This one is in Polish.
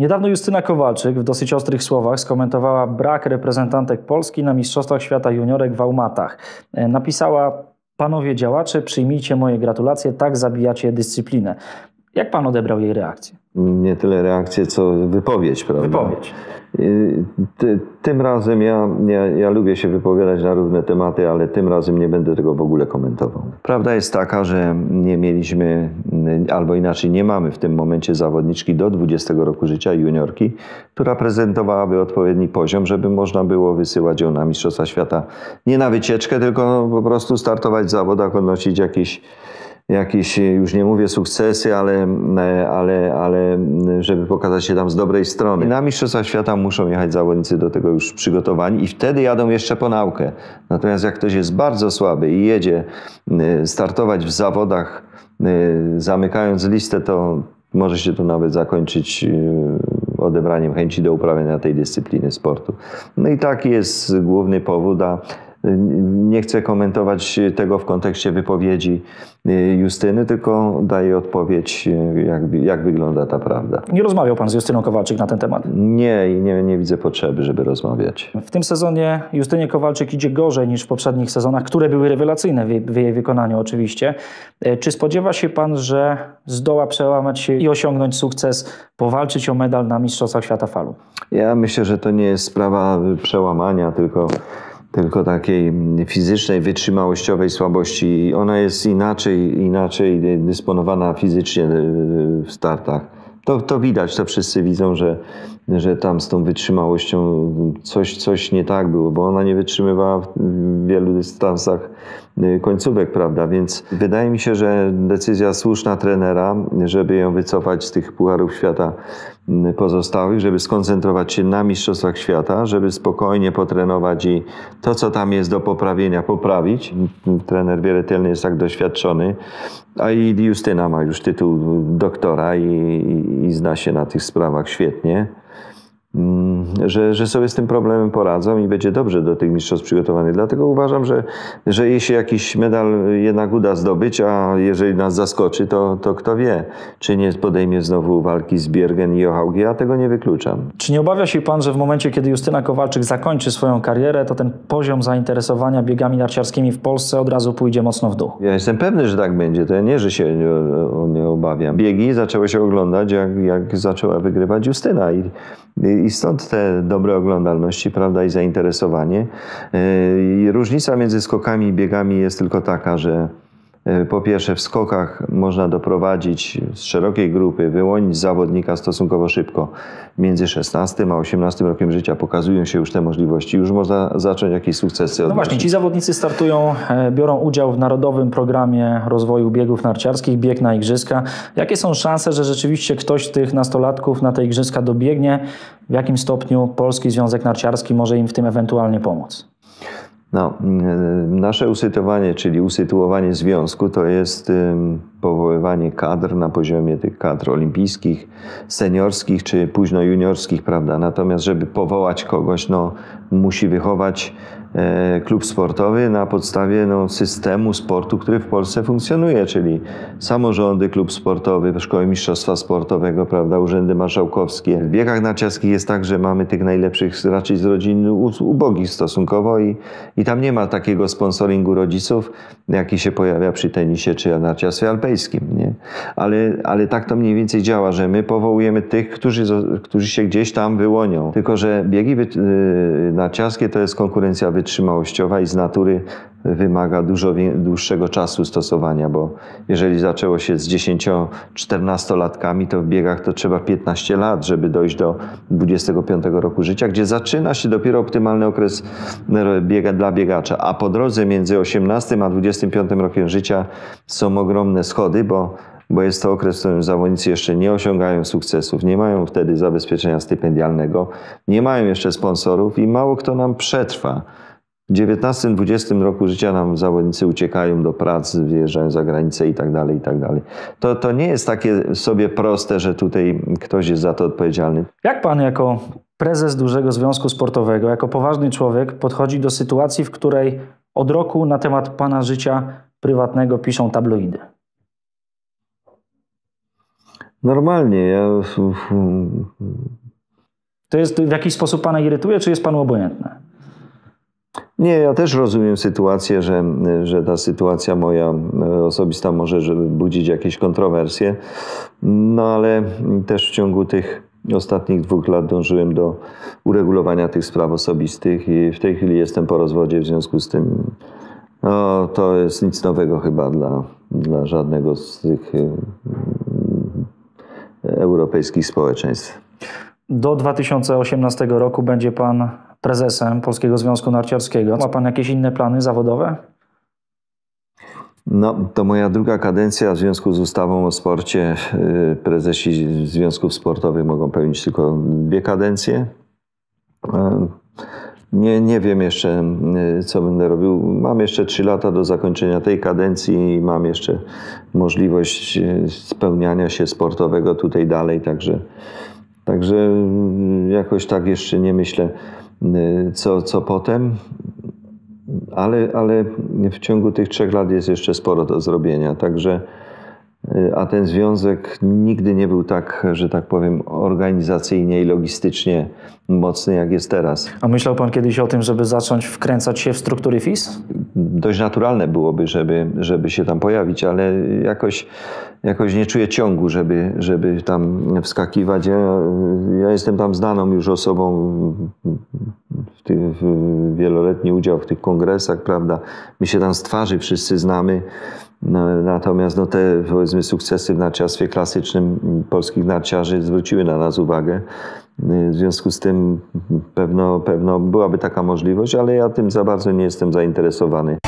Niedawno Justyna Kowalczyk w dosyć ostrych słowach skomentowała brak reprezentantek Polski na Mistrzostwach Świata Juniorek w Aumatach. E, napisała: Panowie działacze, przyjmijcie moje gratulacje, tak zabijacie dyscyplinę. Jak pan odebrał jej reakcję? Nie tyle reakcję, co wypowiedź, prawda? Wypowiedź. Ty, tym razem ja, ja, ja lubię się wypowiadać na różne tematy, ale tym razem nie będę tego w ogóle komentował. Prawda jest taka, że nie mieliśmy, albo inaczej nie mamy w tym momencie zawodniczki do 20 roku życia, juniorki, która prezentowałaby odpowiedni poziom, żeby można było wysyłać ją na Mistrzostwa Świata. Nie na wycieczkę, tylko po prostu startować w zawodach, odnosić jakieś jakieś, już nie mówię sukcesy, ale, ale, ale żeby pokazać się tam z dobrej strony. Na Mistrzostwa Świata muszą jechać zawodnicy do tego już przygotowani i wtedy jadą jeszcze po naukę. Natomiast jak ktoś jest bardzo słaby i jedzie y, startować w zawodach, y, zamykając listę, to może się to nawet zakończyć y, odebraniem chęci do uprawiania tej dyscypliny sportu. No i taki jest główny powód, a nie chcę komentować tego w kontekście wypowiedzi y, Justyny, tylko daję odpowiedź, y, jak, jak wygląda ta prawda. Nie rozmawiał pan z Justyną Kowalczyk na ten temat? Nie, nie, nie widzę potrzeby, żeby rozmawiać. W tym sezonie Justynie Kowalczyk idzie gorzej niż w poprzednich sezonach, które były rewelacyjne w jej wykonaniu oczywiście. E, czy spodziewa się pan, że zdoła przełamać się i osiągnąć sukces, powalczyć o medal na Mistrzostwach Świata Falu? Ja myślę, że to nie jest sprawa przełamania, tylko tylko takiej fizycznej, wytrzymałościowej słabości. Ona jest inaczej, inaczej dysponowana fizycznie w startach. To, to widać, to wszyscy widzą, że, że tam z tą wytrzymałością coś, coś nie tak było, bo ona nie wytrzymywała w wielu dystansach y, końcówek, prawda? Więc wydaje mi się, że decyzja słuszna trenera, żeby ją wycofać z tych Pucharów Świata y, pozostałych, żeby skoncentrować się na Mistrzostwach Świata, żeby spokojnie potrenować i to, co tam jest do poprawienia, poprawić. Trener Wieretelny jest tak doświadczony, a i Justyna ma już tytuł doktora i, i, i zna się na tych sprawach świetnie. Mm, że, że sobie z tym problemem poradzą i będzie dobrze do tych mistrzostw przygotowany. Dlatego uważam, że, że jeśli jakiś medal jednak uda zdobyć, a jeżeli nas zaskoczy, to, to kto wie, czy nie podejmie znowu walki z Biergen i Johaugi, ja tego nie wykluczam. Czy nie obawia się Pan, że w momencie, kiedy Justyna Kowalczyk zakończy swoją karierę, to ten poziom zainteresowania biegami narciarskimi w Polsce od razu pójdzie mocno w dół? Ja jestem pewny, że tak będzie. To ja nie, że się nie, nie obawiam. Biegi zaczęły się oglądać, jak, jak zaczęła wygrywać Justyna i i stąd te dobre oglądalności, prawda, i zainteresowanie. I różnica między skokami i biegami jest tylko taka, że po pierwsze, w skokach można doprowadzić z szerokiej grupy, wyłonić zawodnika stosunkowo szybko. Między 16 a 18 rokiem życia pokazują się już te możliwości, już można zacząć jakieś sukcesy. No właśnie, ci zawodnicy startują, e, biorą udział w Narodowym Programie Rozwoju Biegów Narciarskich, bieg na Igrzyska. Jakie są szanse, że rzeczywiście ktoś z tych nastolatków na te Igrzyska dobiegnie? W jakim stopniu Polski Związek Narciarski może im w tym ewentualnie pomóc? No, mm, nasze usytuowanie, czyli usytuowanie związku, to jest powoływanie kadr na poziomie tych kadr olimpijskich, seniorskich czy późno juniorskich, prawda? Natomiast, żeby powołać kogoś, no, musi wychować E, klub sportowy na podstawie no, systemu sportu, który w Polsce funkcjonuje, czyli samorządy, klub sportowy, szkoły mistrzostwa sportowego, prawda, urzędy marszałkowskie. W biegach narciarskich jest tak, że mamy tych najlepszych raczej z rodzin ubogich stosunkowo i, i tam nie ma takiego sponsoringu rodziców, jaki się pojawia przy tenisie czy narciarstwie. Nie? Ale, ale tak to mniej więcej działa, że my powołujemy tych, którzy, którzy się gdzieś tam wyłonią. Tylko, że biegi y, narciarskie to jest konkurencja wytrzymałościowa i z natury wymaga dużo dłuższego czasu stosowania, bo jeżeli zaczęło się z 10-14 latkami, to w biegach to trzeba 15 lat, żeby dojść do 25 roku życia, gdzie zaczyna się dopiero optymalny okres biega dla biegacza, a po drodze między 18 a 25 rokiem życia są ogromne schody, bo bo jest to okres, w którym zawodnicy jeszcze nie osiągają sukcesów, nie mają wtedy zabezpieczenia stypendialnego, nie mają jeszcze sponsorów i mało kto nam przetrwa. W 19-20 roku życia nam zawodnicy uciekają do pracy, wyjeżdżają za granicę i tak dalej, i tak dalej. To, to nie jest takie sobie proste, że tutaj ktoś jest za to odpowiedzialny. Jak pan jako prezes dużego związku sportowego, jako poważny człowiek podchodzi do sytuacji, w której od roku na temat pana życia prywatnego piszą tabloidy? Normalnie. Ja, To jest w jakiś sposób Pana irytuje, czy jest Panu obojętne? Nie, ja też rozumiem sytuację, że, że ta sytuacja moja osobista może budzić jakieś kontrowersje, no ale też w ciągu tych ostatnich dwóch lat dążyłem do uregulowania tych spraw osobistych i w tej chwili jestem po rozwodzie, w związku z tym no, to jest nic nowego chyba dla, dla żadnego z tych y, europejskich społeczeństw. Do 2018 roku będzie Pan prezesem Polskiego Związku Narciarskiego. Ma Pan jakieś inne plany zawodowe? No, to moja druga kadencja w związku z ustawą o sporcie. Y, prezesi związków sportowych mogą pełnić tylko dwie kadencje. Y, Nie, nie wiem jeszcze, y, co będę robił. Mam jeszcze trzy lata do zakończenia tej kadencji i mam jeszcze możliwość spełniania się sportowego tutaj dalej, także, także jakoś tak jeszcze nie myślę, co, co potem. Ale, ale w ciągu tych trzech lat jest jeszcze sporo do zrobienia, także y, a ten związek nigdy nie był tak, że tak powiem, organizacyjnie i logistycznie mocny, jak jest teraz. A myślał Pan kiedyś o tym, żeby zacząć wkręcać się w struktury FIS? Dość naturalne byłoby, żeby, żeby się tam pojawić, ale jakoś, jakoś nie czuję ciągu, żeby, żeby tam wskakiwać. Ja, ja jestem tam znaną już osobą, w tych, w wieloletni udział w tych kongresach, prawda? My się tam z twarzy wszyscy znamy. No, natomiast no, te powiedzmy sukcesy w narciarstwie klasycznym polskich narciarzy zwróciły na nas uwagę. W związku z tym pewno, pewno byłaby taka możliwość, ale ja tym za bardzo nie jestem zainteresowany.